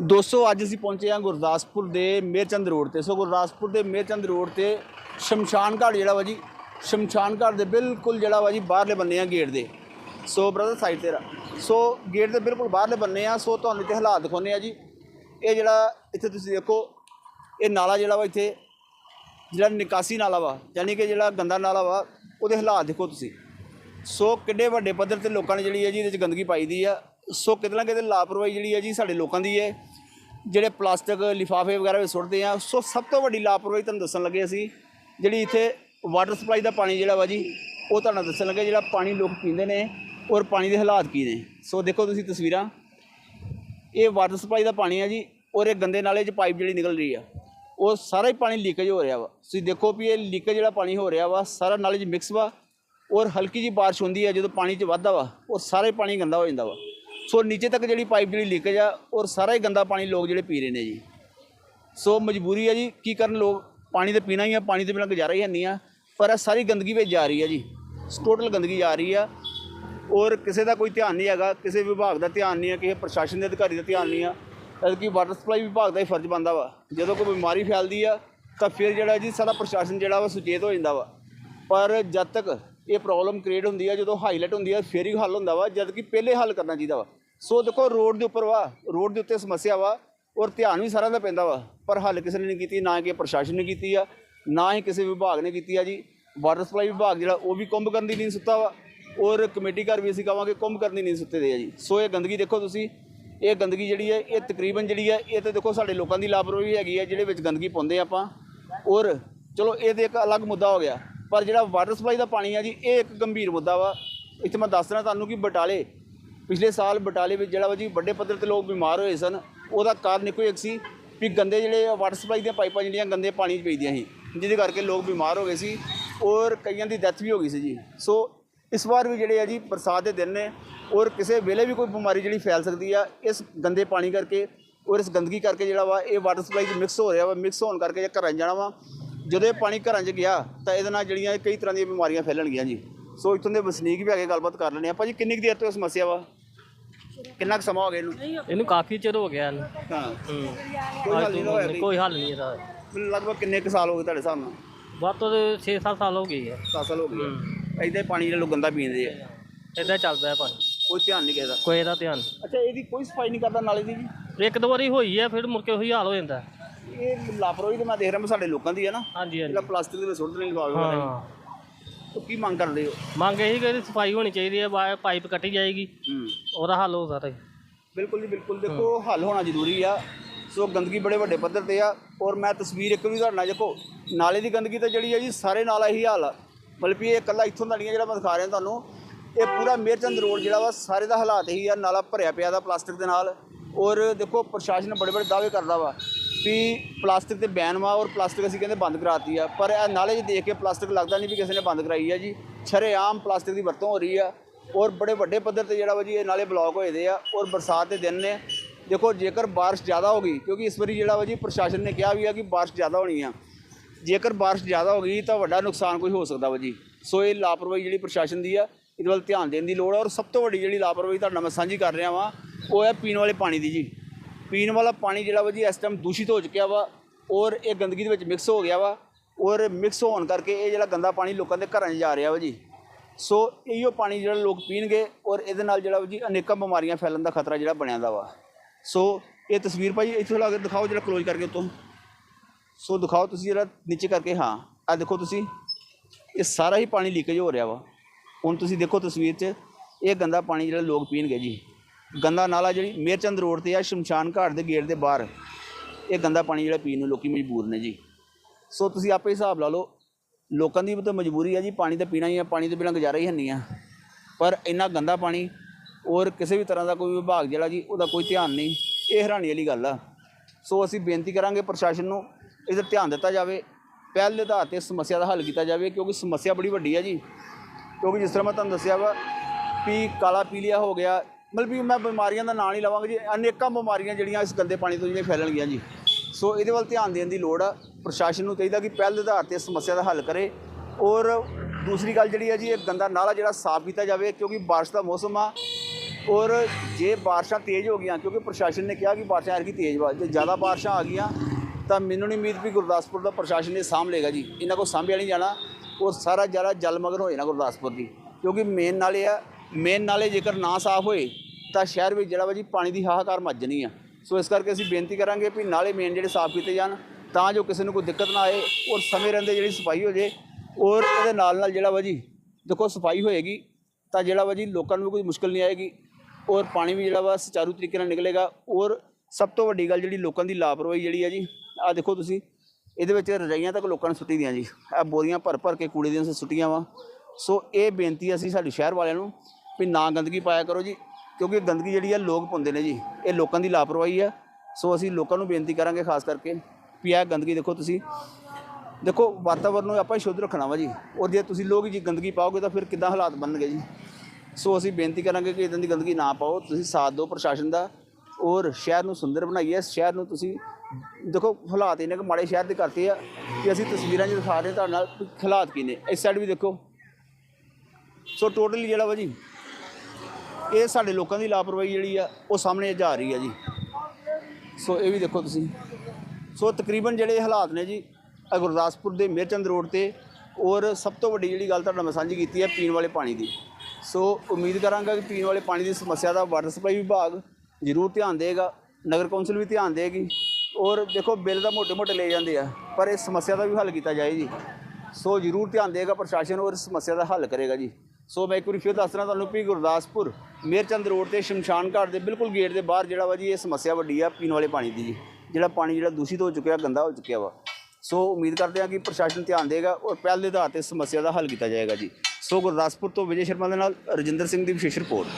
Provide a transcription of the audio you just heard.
ਦੋਸਤੋ, ਅੱਜ ਅਸੀਂ ਪਹੁੰਚੇ ਹਾਂ ਗੁਰਦਾਸਪੁਰ ਦੇ ਮੇਰਚੰਦ ਰੋਡ ਤੇ। ਸੋ ਗੁਰਦਾਸਪੁਰ ਦੇ ਮੇਰਚੰਦ ਰੋਡ ਤੇ ਸ਼ਮਸ਼ਾਨ ਘਾਟ ਜਿਹੜਾ ਵਾ ਜੀ, ਸ਼ਮਸ਼ਾਨ ਘਾਟ ਦੇ ਬਿਲਕੁਲ ਜਿਹੜਾ ਵਾ ਜੀ ਬਾਹਰਲੇ ਬੰਨੇ ਆ ਗੇਟ ਦੇ। ਸੋ ਬ੍ਰਦਰ ਸਾਈਡ ਤੇ ਸੋ ਗੇਟ ਦੇ ਬਿਲਕੁਲ ਬਾਹਰਲੇ ਬੰਨੇ ਆ, ਸੋ ਤੁਹਾਨੂੰ ਇੱਥੇ ਹਾਲਾਤ ਦਿਖਾਉਂਦੇ ਆ ਜੀ। ਇਹ ਜਿਹੜਾ ਇੱਥੇ ਤੁਸੀਂ ਦੇਖੋ, ਇਹ ਨਾਲਾ ਜਿਹੜਾ ਵਾ ਇੱਥੇ, ਜਿਹੜਾ ਨਿਕਾਸੀ ਨਾਲਾ ਵਾ, ਯਾਨੀ ਕਿ ਜਿਹੜਾ ਗੰਦਾ ਨਾਲਾ ਵਾ, ਉਹਦੇ ਹਾਲਾਤ ਦੇਖੋ ਤੁਸੀਂ। ਸੋ ਕਿੱਡੇ ਵੱਡੇ ਪੱਧਰ ਤੇ ਲੋਕਾਂ ਨੇ ਜਿਹੜੀ ਹੈ ਜੀ ਇਹਦੇ ਚ ਗੰਦਗੀ ਪਾਈ ਦੀ ਆ। ਸੋ ਕਿਤੇ ਨਾ ਕਿਤੇ ਲਾਪਰਵਾਹੀ ਜਿਹੜੀ ਹੈ ਜੀ ਸਾਡੇ ਲੋਕਾਂ ਦੀ ਹੈ। ਜਿਹੜੇ ਪਲਾਸਟਿਕ ਲਿਫਾਫੇ ਵਗੈਰਾ ਵੀ ਸੁੱਟਦੇ ਆ, ਸੋ ਸਭ ਤੋਂ ਵੱਡੀ ਲਾਪਰਵਾਹੀ ਤੁਹਾਨੂੰ ਦੱਸਣ ਲੱਗੇ ਅਸੀਂ, ਜਿਹੜੀ ਇੱਥੇ ਵਾਟਰ ਸਪਲਾਈ ਦਾ ਪਾਣੀ ਜਿਹੜਾ ਵਾ ਜੀ, ਉਹ ਤੁਹਾਨੂੰ ਦੱਸਣ ਲੱਗੇ ਜਿਹੜਾ ਪਾਣੀ ਲੋਕ ਪੀਂਦੇ ਨੇ ਔਰ ਪਾਣੀ ਦੇ ਹਾਲਾਤ ਕੀ ਨੇ। ਸੋ ਦੇਖੋ ਤੁਸੀਂ ਤਸਵੀਰਾਂ, ਇਹ ਵਾਟਰ ਸਪਲਾਈ ਦਾ ਪਾਣੀ ਆ ਜੀ, ਔਰ ਇਹ ਗੰਦੇ ਨਾਲੇ 'ਚ ਪਾਈਪ ਜਿਹੜੀ ਨਿਕਲ ਰਹੀ ਆ, ਉਹ ਸਾਰਾ ਹੀ ਪਾਣੀ ਲੀਕੇਜ ਹੋ ਰਿਹਾ ਵਾ। ਤੁਸੀਂ ਦੇਖੋ ਵੀ ਇਹ ਲੀਕੇਜ ਜਿਹੜਾ ਪਾਣੀ ਹੋ ਰਿਹਾ ਵਾ, ਸਾਰਾ ਨਾਲੇ 'ਚ ਮਿਕਸ ਵਾ, ਔਰ ਹਲਕੀ ਜੀ ਬਾਰਿਸ਼ ਹੁੰਦੀ ਆ, ਜਦੋਂ ਪਾਣੀ 'ਚ ਵੱਧਦਾ ਵਾ, ਉਹ ਸਾਰਾ ਹੀ ਪਾਣੀ ਗੰਦਾ ਹੋ ਜਾਂਦਾ ਵਾ। ਸੋ ਨੀਚੇ ਤੱਕ ਜਿਹੜੀ ਪਾਈਪ ਜਿਹੜੀ ਲੀਕੇਜ ਆ, ਔਰ ਸਾਰਾ ਹੀ ਗੰਦਾ ਪਾਣੀ ਲੋਕ ਜਿਹੜੇ ਪੀ ਰਹੇ ਨੇ ਜੀ। ਸੋ ਮਜਬੂਰੀ ਆ ਜੀ, ਕੀ ਕਰਨ ਲੋਕ ਪਾਣੀ ਤੇ ਪੀਣਾ ਹੀ ਆ, ਪਾਣੀ ਤੇ ਬਿਨਾਂ ਗੁਜ਼ਾਰਾ ਹੀ ਨਹੀਂ ਆ, ਪਰ ਇਹ ਸਾਰੀ ਗੰਦਗੀ ਵਿੱਚ ਜਾ ਰਹੀ ਆ ਜੀ। ਟੋਟਲ ਗੰਦਗੀ ਜਾ ਰਹੀ ਆ, ਔਰ ਕਿਸੇ ਦਾ ਕੋਈ ਧਿਆਨ ਨਹੀਂ ਹੈਗਾ, ਕਿਸੇ ਵਿਭਾਗ ਦਾ ਧਿਆਨ ਨਹੀਂ ਹੈ ਕਿਸੇ ਪ੍ਰਸ਼ਾਸਨ ਦੇ ਅਧਿਕਾਰੀ ਦਾ ਧਿਆਨ ਨਹੀਂ ਆ ਕਿ ਵਾਟਰ ਸਪਲਾਈ ਵਿਭਾਗ ਦਾ ਹੀ ਫਰਜ਼ ਬਣਦਾ ਵਾ। ਜਦੋਂ ਕੋਈ ਬਿਮਾਰੀ ਫੈਲਦੀ ਆ, ਤਾਂ ਫਿਰ ਜਿਹੜਾ ਜੀ ਸਾਰਾ ਪ੍ਰਸ਼ਾਸਨ ਜਿਹੜਾ ਵਾ ਸੁਚੇਤ ਹੋ ਜਾਂਦਾ ਵਾ। ਪਰ ਜਦ ਤੱਕ ਇਹ ਪ੍ਰੋਬਲਮ ਕ੍ਰੀਏਟ ਹੁੰਦੀ ਆ, ਜਦੋਂ ਹਾਈਲਾਈਟ ਹੁੰਦੀ ਆ, ਫਿਰ ਹੀ ਹੱਲ ਹੁੰਦਾ ਵਾ ਜਦ ਕਿ ਪਹਿਲੇ ਹੱਲ ਕਰਨਾ ਚਾਹੀਦਾ ਵਾ। ਸੋ ਦੇਖੋ, ਰੋਡ ਦੇ ਉੱਪਰ ਵਾ, ਰੋਡ ਦੇ ਉੱਤੇ ਸਮੱਸਿਆ ਵਾ ਔਰ ਧਿਆਨ ਵੀ ਸਾਰਿਆਂ ਦਾ ਪੈਂਦਾ ਵਾ, ਪਰ ਹੱਲ ਕਿਸੇ ਨੇ ਨਹੀਂ ਕੀਤੀ, ਨਾ ਕਿ ਪ੍ਰਸ਼ਾਸਨ ਨੇ ਕੀਤੀ ਆ, ਨਾ ਹੀ ਕਿਸੇ ਵਿਭਾਗ ਨੇ ਕੀਤੀ ਆ ਜੀ। ਵਾਟਰ ਸਪਲਾਈ ਵਿਭਾਗ ਜਿਹੜਾ, ਉਹ ਵੀ ਕੁੰਭ ਕਰਨ ਦੀ ਨਹੀਂ ਸੁੱਤਾ ਵਾ ਔਰ ਕਮੇਟੀ ਘਰ ਵੀ ਅਸੀਂ ਕਹਾਂਗੇ ਕੁੰਭ ਕਰਨ ਦੀ ਨਹੀਂ ਸੁੱਤੇ ਦੇ ਆ ਜੀ। ਸੋ ਇਹ ਗੰਦਗੀ ਦੇਖੋ ਤੁਸੀਂ, ਇਹ ਗੰਦਗੀ ਜਿਹੜੀ ਹੈ, ਇਹ ਤਕਰੀਬਨ ਜਿਹੜੀ ਹੈ, ਇਹ ਤੇ ਦੇਖੋ ਸਾਡੇ ਲੋਕਾਂ ਦੀ ਲਾਪਰਵਾਹੀ ਹੈਗੀ ਹੈ, ਜਿਹੜੇ ਵਿੱਚ ਗੰਦਗੀ ਪਾਉਂਦੇ ਆਪਾਂ। ਔਰ ਚਲੋ, ਇਹ ਤੇ ਇੱਕ ਅਲੱਗ ਮੁੱਦਾ ਹੋ ਗਿਆ, ਪਰ ਜਿਹੜਾ ਵਾਟਰ ਸਪਲਾਈ ਦਾ ਪਾਣੀ ਆ ਜੀ, ਇਹ ਇੱਕ ਗੰਭੀਰ ਮੁੱਦਾ ਵਾ। ਇੱਥੇ ਮੈਂ ਦੱਸ ਰਿਹਾ ਤੁਹਾਨੂੰ ਕਿ ਬਟਾਲੇ ਪਿਛਲੇ ਸਾਲ ਬਟਾਲੇ ਵਿੱਚ ਜਿਹੜਾ ਵਾ ਜੀ ਵੱਡੇ ਪੱਧਰ ਤੇ ਲੋਕ ਬਿਮਾਰ ਹੋਏ ਸਨ, ਉਹਦਾ ਕਾਰਨ ਇੱਕੋ ਇੱਕ ਸੀ ਵੀ ਗੰਦੇ ਜਿਹੜੇ ਵਾਟਰ ਸਪਲਾਈ ਦੀਆਂ ਪਾਈਪਾਂ ਜਿਹੜੀਆਂ ਗੰਦੇ ਪਾਣੀ 'ਚ ਪਈਦੀਆਂ ਸੀ, ਜਿਹਦੇ ਕਰਕੇ ਲੋਕ ਬਿਮਾਰ ਹੋ ਗਏ ਸੀ ਔਰ ਕਈਆਂ ਦੀ ਡੈਥ ਵੀ ਹੋ ਗਈ ਸੀ ਜੀ। ਸੋ ਇਸ ਵਾਰ ਵੀ ਜਿਹੜੇ ਆ ਜੀ ਬਰਸਾਤ ਦੇ ਦਿਨ ਨੇ ਔਰ ਕਿਸੇ ਵੇਲੇ ਵੀ ਕੋਈ ਬਿਮਾਰੀ ਜਿਹੜੀ ਫੈਲ ਸਕਦੀ ਆ, ਇਸ ਗੰਦੇ ਪਾਣੀ ਕਰਕੇ ਔਰ ਇਸ ਗੰਦਗੀ ਕਰਕੇ ਜਿਹੜਾ ਵਾ ਇਹ ਵਾਟਰ ਸਪਲਾਈ 'ਚ ਮਿਕਸ ਹੋ ਰਿਹਾ ਵਾ ਮਿਕਸ ਹੋਣ ਕਰਕੇ ਜੇ ਘਰਾਂ 'ਚ ਜਾਣਾ ਵਾ, ਜਦੋਂ ਇਹ ਪਾਣੀ ਘਰਾਂ 'ਚ ਗਿਆ, ਤਾਂ ਇਹਦੇ ਨਾਲ ਜਿਹੜੀਆਂ ਕਈ ਤਰ੍ਹਾਂ ਦੀਆਂ ਬਿਮਾਰੀਆਂ ਫੈਲਣਗੀਆਂ ਜੀ। ਸੋ ਇੱਥੋਂ ਦੇ ਵਸਨੀਕ ਵੀ ਆ ਕੇ ਗੱਲਬਾਤ ਕਰ ਲੈਣੇ ਆ। ਭਾਜੀ ਕਿੰਨੀ ਕੁ ਦੇਰ ਤੋਂ ਇਹ ਸਮੱਸਿਆ ਵਾ? ਕਿੰਨਾ ਕੁ ਸਮਾਂ ਹੋ ਗਿਆ ਇਹਨੂੰ? ਇਹਨੂੰ ਕਾਫੀ ਚਿਰ ਹੋ ਗਿਆ ਇਹਨੂੰ। ਹਾਂ। ਹੂੰ। ਕੋਈ ਹੱਲ ਨਹੀਂ ਹੋਇਆ ਅੱਜ ਤੋਂ ਕੋਈ ਹੱਲ ਨਹੀਂ ਇਹਦਾ। ਲਗਭਗ ਕਿੰਨੇ ਕੁ ਸਾਲ ਹੋ ਗਏ ਤੁਹਾਡੇ ਹਿਸਾਬ ਨਾਲ? ਵੱਧ ਤੋਂ 6-7 ਸਾਲ ਹੋ ਗਏ ਆ। 10 ਸਾਲ ਹੋ ਗਏ ਐਦਾਂ ਹੀ। ਪਾਣੀ ਜਿਹੜਾ ਲੋਕ ਗੰਦਾ ਪੀਂਦੇ ਆ। ਇਦਾਂ ਚੱਲਦਾ ਹੈ ਪਾਣੀ। ਕੋਈ ਧਿਆਨ ਨਹੀਂ ਕਿਸੇ ਕੋਈ ਇਹਦਾ ਧਿਆਨ ਅੱਛਾ ਇਹਦੀ ਕੋਈ ਸਫ਼ਾਈ ਨਹੀਂ ਕਰਦਾ ਨਾਲੇ ਦੀ ਜੀ। ਇੱਕ ਦੋ ਵਾਰੀ ਹੋਈ ਹੈ ਫਿਰ ਮੁੜ ਕੇ ਉਹੀ ਹਾਲ ਹੋ ਜਾਂਦਾ। ਇਹ ਲਾਪਰਵਾਹੀ ਤੇ ਮੈਂ ਦੇਖ ਰਿਹਾ ਮੈਂ ਸਾਡੇ ਲੋਕਾਂ ਦੀ ਹੈ ਨਾ। ਹਾਂਜੀ ਜਿਹੜਾ ਹਾਂਜੀ ਪਲਾਸਟਿਕ ਦੇ ਵਿੱਚ ਸੁੱਟਦੇ ਨੇ ਲਿਫਾਫੇ ਹਾਂ। ਕੀ ਮੰਗ ਕਰਦੇ ਹੋ? ਮੰਗ ਇਹੀ ਕਿ ਇਹਦੀ ਸਫ਼ਾਈ ਹੋਣੀ ਚਾਹੀਦੀ ਹੈ ਬਾ- ਪਾਈਪ ਕੱਟੀ ਜਾਏਗੀ। ਹੂੰ। ਉਹਦਾ ਹੱਲ ਹੋ ਸਕਦਾ ਹੈ। ਬਿਲਕੁਲ ਜੀ ਬਿਲਕੁਲ। ਦੇਖੋ ਹੱਲ ਹੋਣਾ ਜ਼ਰੂਰੀ ਆ। ਸੋ ਗੰਦਗੀ ਬੜੇ ਵੱਡੇ ਪੱਧਰ ਤੇ ਆ। ਔਰ ਮੈਂ ਤਸਵੀਰ ਇੱਕ ਵੀ ਤੁਹਾਡੇ ਨਾਲ ਦੇਖੋ ਨਾਲੇ ਦੀ ਗੰਦਗੀ ਤਾਂ ਜਿਹੜੀ ਹੈ ਜੀ ਸਾਰੇ ਨਾਲਾ ਇਹੀ ਹਾਲ ਆ। ਮਤਲਬ ਵੀ ਇਹ ਇਕੱਲਾ ਇੱਥੋਂ ਦਾ ਨਹੀਂ ਹੈ ਜਿਹੜਾ ਮੈਂ ਦਿਖਾ ਰਿਹਾ ਤੁਹਾਨੂੰ। ਇਹ ਪੂਰਾ ਮੇਰਚੰਦ ਰੋਡ ਜਿਹੜਾ ਵਾ ਸਾਰੇ ਦਾ ਹਾਲਾਤ ਇਹੀ ਆ। ਨਾਲਾ ਭਰਿਆ ਪਿਆ ਦਾ ਪਲਾਸਟਿਕ ਦੇ ਨਾਲ। ਔਰ ਦੇਖੋ ਪ੍ਰਸ਼ਾਸਨ ਬੜੇ ਬੜੇ ਦਾਅਵੇ ਕਰਦਾ ਵਾ। ਵੀ ਪਲਾਸਟਿਕ ਤੇ ਬੈਨ ਵਾ ਔਰ ਪਲਾਸਟਿਕ ਅਸੀਂ ਕਹਿੰਦੇ ਬੰਦ ਕਰਾਤੀ ਆ। ਪਰ ਇਹ ਨਾਲੇ 'ਚ ਦੇਖ ਕੇ ਪਲਾਸਟਿਕ ਲੱਗਦਾ ਨਹੀਂ ਵੀ ਕਿਸੇ ਨੇ ਬੰਦ ਕਰਾਈ ਆ ਜੀ। ਸ਼ਰੇਆਮ ਪਲਾਸਟਿਕ ਦੀ ਵਰਤੋਂ ਹੋ ਰਹੀ ਆ ਔਰ ਬੜੇ ਵੱਡੇ ਪੱਧਰ ਤੇ ਜਿਹੜਾ ਵਾ ਜੀ ਇਹ ਨਾਲੇ ਬਲੌਕ ਹੋਏ ਦੇ ਆ ਔਰ ਬਰਸਾਤ ਦੇ ਦਿਨ ਨੇ। ਦੇਖੋ ਜੇਕਰ ਬਾਰਿਸ਼ ਜ਼ਿਆਦਾ ਹੋ ਗਈ, ਕਿਉਂਕਿ ਇਸ ਵਾਰੀ ਜਿਹੜਾ ਵਾ ਜੀ ਪ੍ਰਸ਼ਾਸਨ ਨੇ ਕਿਹਾ ਵੀ ਆ ਕਿ ਬਾਰਿਸ਼ ਜ਼ਿਆਦਾ ਹੋਣੀ ਆ। ਜੇਕਰ ਬਾਰਿਸ਼ ਜ਼ਿਆਦਾ ਹੋ ਗਈ ਤਾਂ ਵੱਡਾ ਨੁਕਸਾਨ ਕੋਈ ਹੋ ਸਕਦਾ ਵਾ ਜੀ। ਸੋ ਇਹ ਲਾਪਰਵਾਹੀ ਜਿਹੜੀ ਪ੍ਰਸ਼ਾਸਨ ਦੀ ਆ, ਇਹਦੇ ਵੱਲ ਧਿਆਨ ਦੇਣ ਦੀ ਲੋੜ ਆ ਔਰ ਸਭ ਤੋਂ ਵੱਡੀ ਜਿਹੜੀ ਲਾਪਰਵਾਹੀ ਤੁਹਾਡਾ ਮੈਂ ਸਾਂਝੀ ਕਰ ਰਿਹਾ ਵਾਂ, ਉਹ ਹੈ ਪੀਣ ਵਾਲੇ ਪਾਣੀ ਦੀ ਜੀ। ਪੀਣ ਵਾਲਾ ਪਾਣੀ ਜਿਹੜਾ ਵਾ ਜੀ ਇਸ ਟਾਈਮ ਦੂਸ਼ਿਤ ਹੋ ਚੁੱਕਿਆ ਵਾ ਔਰ ਇਹ ਗੰਦਗੀ ਦੇ ਵਿੱਚ ਮਿਕਸ ਹੋ ਗਿਆ ਵਾ ਔਰ ਮਿਕਸ ਹੋਣ ਕਰਕੇ ਇਹ ਜਿਹੜਾ ਗੰਦਾ ਪਾਣੀ ਲੋਕਾਂ ਦੇ ਘਰਾਂ 'ਚ ਜਾ ਰਿਹਾ ਵਾ ਜੀ। ਸੋ ਇਹੀਓ ਪਾਣੀ ਜਿਹੜਾ ਲੋਕ ਪੀਣਗੇ ਔਰ ਇਹਦੇ ਨਾਲ ਜਿਹੜਾ ਵਾ ਜੀ ਅਨੇਕਾਂ ਬਿਮਾਰੀਆਂ ਫੈਲਣ ਦਾ ਖਤਰਾ ਜਿਹੜਾ ਬਣਿਆ ਦਾ ਵਾ। ਸੋ ਇਹ ਤਸਵੀਰ ਭਾਈ ਇੱਥੋਂ ਲਾ ਕੇ ਦਿਖਾਓ ਜਿਹੜਾ ਕਲੋਜ਼ ਕਰਕੇ ਉੱਤੋਂ। ਸੋ ਦਿਖਾਓ ਤੁਸੀਂ ਜਿਹੜਾ ਨੀਚੇ ਕਰਕੇ, ਹਾਂ ਆ ਦੇਖੋ ਤੁਸੀਂ। ਇਹ ਸਾਰਾ ਹੀ ਪਾਣੀ ਲੀਕੇਜ ਹੋ ਰਿਹਾ ਵਾ। ਹੁਣ ਤੁਸੀਂ ਦੇਖੋ ਤਸਵੀਰ 'ਚ ਇਹ ਗੰਦਾ ਪਾਣੀ ਜਿਹੜਾ ਲੋਕ ਪੀਣਗੇ ਜੀ। ਗੰਦਾ ਨਾਲਾ ਜਿਹੜੀ ਮੇਰਚੰਦ ਰੋਡ ਤੇ ਆ, ਸ਼ਮਸ਼ਾਨ ਘਾਟ ਦੇ ਗੇਟ ਦੇ ਬਾਹਰ। ਇਹ ਗੰਦਾ ਪਾਣੀ ਜਿਹੜਾ ਪੀਣ ਨੂੰ ਲੋਕੀ ਮਜਬੂਰ ਨੇ ਜੀ। ਸੋ ਤੁਸੀਂ ਆਪੇ ਹਿਸਾਬ ਲਾ ਲਓ, ਲੋਕਾਂ ਦੀ ਵੀ ਤਾਂ ਮਜਬੂਰੀ ਆ ਜੀ, ਪਾਣੀ ਤਾਂ ਪੀਣਾ ਹੀ ਆ, ਪਾਣੀ ਤੋਂ ਬਿਨਾਂ ਗੁਜ਼ਾਰਾ ਹੀ ਨਹੀਂ ਆ। ਪਰ ਇੰਨਾ ਗੰਦਾ ਪਾਣੀ ਔਰ ਕਿਸੇ ਵੀ ਤਰ੍ਹਾਂ ਦਾ ਕੋਈ ਵਿਭਾਗ ਜਿਹੜਾ ਜੀ, ਉਹਦਾ ਕੋਈ ਧਿਆਨ ਨਹੀਂ, ਇਹ ਹੈਰਾਨੀ ਵਾਲੀ ਗੱਲ ਆ। ਸੋ ਅਸੀਂ ਬੇਨਤੀ ਕਰਾਂਗੇ ਪ੍ਰਸ਼ਾਸਨ ਨੂੰ, ਇਹਦਾ ਧਿਆਨ ਦਿੱਤਾ ਜਾਵੇ। ਪਹਿਲ ਦੇ ਆਧਾਰ ਤੇ ਸਮੱਸਿਆ ਦਾ ਹੱਲ ਕੀਤਾ ਜਾਵੇ, ਕਿਉਂਕਿ ਸਮੱਸਿਆ ਬੜੀ ਵੱਡੀ ਆ ਜੀ। ਕਿਉਂਕਿ ਜਿਸ ਤਰ੍ਹਾਂ ਮੈਂ ਤੁਹਾਨੂੰ ਦੱਸਿਆ ਵਾ, ਵੀ ਕਾਲਾ ਪੀਲੀਆ ਹੋ ਗਿਆ ਮਤਲਬ ਵੀ ਮੈਂ ਬਿਮਾਰੀਆਂ ਦਾ ਨਾਂ ਨਹੀਂ ਲਵਾਂਗਾ ਜੀ, ਅਨੇਕਾਂ ਬਿਮਾਰੀਆਂ ਜਿਹੜੀਆਂ ਇਸ ਗੰਦੇ ਪਾਣੀ ਤੋਂ ਜਿਹੜੀਆਂ ਫੈਲਣਗੀਆਂ ਜੀ। ਸੋ ਇਹਦੇ ਵੱਲ ਧਿਆਨ ਦੇਣ ਦੀ ਲੋੜ ਆ, ਪ੍ਰਸ਼ਾਸਨ ਨੂੰ ਚਾਹੀਦਾ ਕਿ ਪਹਿਲ ਦੇ ਆਧਾਰ ਤੇ ਇਸ ਸਮੱਸਿਆ ਦਾ ਹੱਲ ਕਰੇ। ਔਰ ਦੂਸਰੀ ਗੱਲ ਜਿਹੜੀ ਹੈ ਜੀ, ਇਹ ਗੰਦਾ ਨਾਲਾ ਜਿਹੜਾ ਸਾਫ਼ ਕੀਤਾ ਜਾਵੇ, ਕਿਉਂਕਿ ਬਾਰਿਸ਼ ਦਾ ਮੌਸਮ ਆ। ਔਰ ਜੇ ਬਾਰਿਸ਼ਾਂ ਤੇਜ਼ ਹੋ ਗਈਆਂ, ਕਿਉਂਕਿ ਪ੍ਰਸ਼ਾਸਨ ਨੇ ਕਿਹਾ ਕਿ ਬਾਰਿਸ਼ਾਂ ਐਰਕੀ ਤੇਜ਼ ਵਾ, ਜੇ ਜ਼ਿਆਦਾ ਬਾਰਿਸ਼ਾਂ ਆ ਗਈਆਂ, ਤਾਂ ਮੈਨੂੰ ਨਹੀਂ ਉਮੀਦ ਵੀ ਗੁਰਦਾਸਪੁਰ ਦਾ ਪ੍ਰਸ਼ਾਸਨ ਇਹ ਸਾਂਭ ਲੇਗਾ ਜੀ। ਇਹਨਾਂ ਕੋਲ ਸਾਂਭਿਆ ਨਹੀਂ ਜਾਣਾ, ਉਹ ਸਾਰਾ ਜ਼ਿਆਦਾ ਜਲਮਗਨ ਹੋ ਜਾਣਾ ਗੁਰਦਾਸਪੁਰ ਦੀ। ਕਿਉਂਕਿ ਮੇਨ ਨਾਲੇ ਆ ਮੇਨ ਨਾਲੇ ਜੇਕਰ ਨਾ ਸਾਫ਼ ਹੋਏ, ਤਾਂ ਸ਼ਹਿਰ ਵਿੱਚ ਜਿਹੜਾ ਵਾ ਜੀ ਪਾਣੀ ਦੀ ਹਾਹਾਕਾਰ ਮੱਚ ਜਾਣੀ ਆ। ਸੋ ਇਸ ਕਰਕੇ ਅਸੀਂ ਬੇਨਤੀ ਕਰਾਂਗੇ ਵੀ ਨਾਲੇ ਮੇਨ ਜਿਹੜੇ ਸਾਫ਼ ਕੀਤੇ ਜਾਣ, ਤਾਂ ਜੋ ਕਿਸੇ ਨੂੰ ਕੋਈ ਦਿੱਕਤ ਨਾ ਆਏ ਔਰ ਸਮੇਂ ਰਹਿੰਦੇ ਜਿਹੜੀ ਸਫ਼ਾਈ ਹੋ ਜੇ, ਔਰ ਇਹਦੇ ਨਾਲ ਨਾਲ ਜਿਹੜਾ ਵਾ ਜੀ ਦੇਖੋ ਸਫ਼ਾਈ ਹੋਏਗੀ, ਤਾਂ ਜਿਹੜਾ ਵਾ ਜੀ ਲੋਕਾਂ ਨੂੰ ਵੀ ਕੋਈ ਮੁਸ਼ਕਲ ਨਹੀਂ ਆਏਗੀ, ਔਰ ਪਾਣੀ ਵੀ ਜਿਹੜਾ ਵਾ ਸੁਚਾਰੂ ਤਰੀਕੇ ਨਾਲ ਨਿਕਲੇਗਾ, ਔਰ ਸਭ ਤੋਂ ਵੱਡੀ ਗੱਲ ਜਿਹੜੀ ਲੋਕਾਂ ਦੀ ਲਾਪਰਵਾਹੀ ਜਿਹੜੀ ਹੈ ਜੀ, ਆਹ ਦੇਖੋ ਤੁਸੀਂ, ਇਹਦੇ ਵਿੱਚ ਰਜਾਈਆਂ ਤੱਕ ਲੋਕਾਂ ਨੇ ਸੁੱਟੀ ਦੀਆਂ ਜੀ। ਇਹ ਬੋਰੀਆਂ ਭਰ ਭਰ ਕੇ ਕੂੜੇ ਦੀਆਂ ਸੁੱਟੀਆਂ ਵਾ। ਸੋ ਇਹ ਬੇਨਤੀ ਅਸੀਂ ਸਾਡੇ ਸ਼ਹਿਰ ਵਾਲਿਆਂ ਨੂੰ ਵੀ ਨਾ ਗੰਦਗੀ ਪਾਇਆ ਕਰੋ ਜੀ, ਕਿਉਂਕਿ ਗੰਦਗੀ ਜਿਹੜੀ ਆ ਲੋਕ ਪਾਉਂਦੇ ਨੇ ਜੀ। ਇਹ ਲੋਕਾਂ ਦੀ ਲਾਪਰਵਾਹੀ ਆ। ਸੋ ਅਸੀਂ ਲੋਕਾਂ ਨੂੰ ਬੇਨਤੀ ਕਰਾਂਗੇ ਖਾਸ ਕਰਕੇ ਵੀ ਇਹ ਗੰਦਗੀ ਦੇਖੋ ਤੁਸੀਂ। ਦੇਖੋ, ਵਾਤਾਵਰਨ ਨੂੰ ਆਪਾਂ ਹੀ ਸ਼ੁੱਧ ਰੱਖਣਾ ਵਾ ਜੀ। ਔਰ ਜੇ ਤੁਸੀਂ ਲੋਕ ਜੀ ਗੰਦਗੀ ਪਾਓਗੇ ਤਾਂ ਫਿਰ ਕਿੱਦਾਂ ਹਾਲਾਤ ਬਣਨਗੇ ਜੀ? ਸੋ ਅਸੀਂ ਬੇਨਤੀ ਕਰਾਂਗੇ ਕਿ ਇਦਾਂ ਦੀ ਗੰਦਗੀ ਨਾ ਪਾਓ। ਤੁਸੀਂ ਸਾਥ ਦਿਓ ਪ੍ਰਸ਼ਾਸਨ ਦਾ। ਔਰ ਸ਼ਹਿਰ ਨੂੰ ਸੁੰਦਰ ਬਣਾਈਏ। ਸ਼ਹਿਰ ਨੂੰ ਤੁਸੀਂ ਦੇਖੋ, ਹਾਲਾਤ ਇਹਨੇ ਕਿ ਮਾੜੇ ਸ਼ਹਿਰ ਦੇ ਕਰਤੇ ਆ ਕਿ ਅਸੀਂ ਤਸਵੀਰਾਂ 'ਚ ਦਿਖਾ ਰਹੇ ਤੁਹਾਡੇ ਨਾਲ ਵੀ ਹਾਲਾਤ ਕੀ ਨੇ। ਇਸ ਸਾਈਡ ਵੀ ਦੇਖੋ। ਸੋ ਟੋਟਲੀ ਜਿਹੜਾ ਵਾ ਜੀ ਇਹ ਸਾਡੇ ਲੋਕਾਂ ਦੀ ਲਾਪਰਵਾਹੀ ਜਿਹੜੀ ਆ, ਉਹ ਸਾਹਮਣੇ ਜਾ ਰਹੀ ਆ ਜੀ। ਸੋ ਇਹ ਵੀ ਦੇਖੋ ਤੁਸੀਂ। ਸੋ ਤਕਰੀਬਨ ਜਿਹੜੇ ਹਾਲਾਤ ਨੇ ਜੀ ਗੁਰਦਾਸਪੁਰ ਦੇ ਮਿਰਚੰਦ ਰੋਡ ਤੇ ਔਰ ਸਭ ਤੋਂ ਵੱਡੀ ਜਿਹੜੀ ਗੱਲ ਤੁਹਾਡਾ ਮੈਂ ਸਾਂਝੀ ਕੀਤੀ ਹੈ ਪੀਣ ਵਾਲੇ ਪਾਣੀ ਦੀ। ਸੋ ਉਮੀਦ ਕਰਾਂਗਾ ਕਿ ਪੀਣ ਵਾਲੇ ਪਾਣੀ ਦੀ ਸਮੱਸਿਆ ਦਾ ਵਾਟਰ ਸਪਲਾਈ ਵਿਭਾਗ ਜ਼ਰੂਰ ਧਿਆਨ ਦੇਗਾ ਨਗਰ ਕੌਂਸਲ ਵੀ ਧਿਆਨ ਦੇਗੀ ਔਰ ਦੇਖੋ, ਬਿੱਲ ਦਾ ਮੋਟੇ-ਮੋਟੇ ਲੈ ਜਾਂਦੇ ਆ, ਪਰ ਇਸ ਸਮੱਸਿਆ ਦਾ ਵੀ ਹੱਲ ਕੀਤਾ ਜਾਏ ਜੀ। ਸੋ ਜ਼ਰੂਰ ਧਿਆਨ ਦੇਗਾ ਪ੍ਰਸ਼ਾਸਨ ਔਰ ਇਸ ਸਮੱਸਿਆ ਦਾ ਹੱਲ ਕਰੇਗਾ ਜੀ। ਸੋ ਮੈਂ ਇੱਕ ਵਾਰੀ ਫਿਰ ਦੱਸ ਰਿਹਾ ਤੁਹਾਨੂੰ ਵੀ ਗੁਰਦਾਸਪੁਰ ਮੇਰਚੰਦ ਰੋਡ ਤੇ ਸ਼ਮਸ਼ਾਨ ਘਾਟ ਦੇ ਬਿਲਕੁਲ ਗੇਟ ਦੇ ਬਾਹਰ ਜਿਹੜਾ ਵਾ ਜੀ, ਇਹ ਸਮੱਸਿਆ ਵੱਡੀ ਆ ਪੀਣ ਵਾਲੇ ਪਾਣੀ ਦੀ ਜੀ। ਜਿਹੜਾ ਪਾਣੀ ਜਿਹੜਾ ਦੂਸ਼ਿਤ ਹੋ ਚੁੱਕਿਆ, ਗੰਦਾ ਹੋ ਚੁੱਕਿਆ ਵਾ। ਸੋ ਉਮੀਦ ਕਰਦੇ ਹਾਂ ਕਿ ਪ੍ਰਸ਼ਾਸਨ ਧਿਆਨ ਦੇਗਾ ਔਰ ਪਹਿਲ ਦੇ ਆਧਾਰ ਤੇ ਸਮੱਸਿਆ ਦਾ ਹੱਲ ਕੀਤਾ ਜਾਏਗਾ ਜੀ। ਸੋ ਗੁਰਦਾਸਪੁਰ ਤੋਂ ਵਿਜੇ ਸ਼ਰਮਾ ਦੇ ਨਾਲ ਰਜਿੰਦਰ ਸਿੰਘ ਦੀ ਵਿਸ਼ੇਸ਼ ਰਿਪੋਰਟ।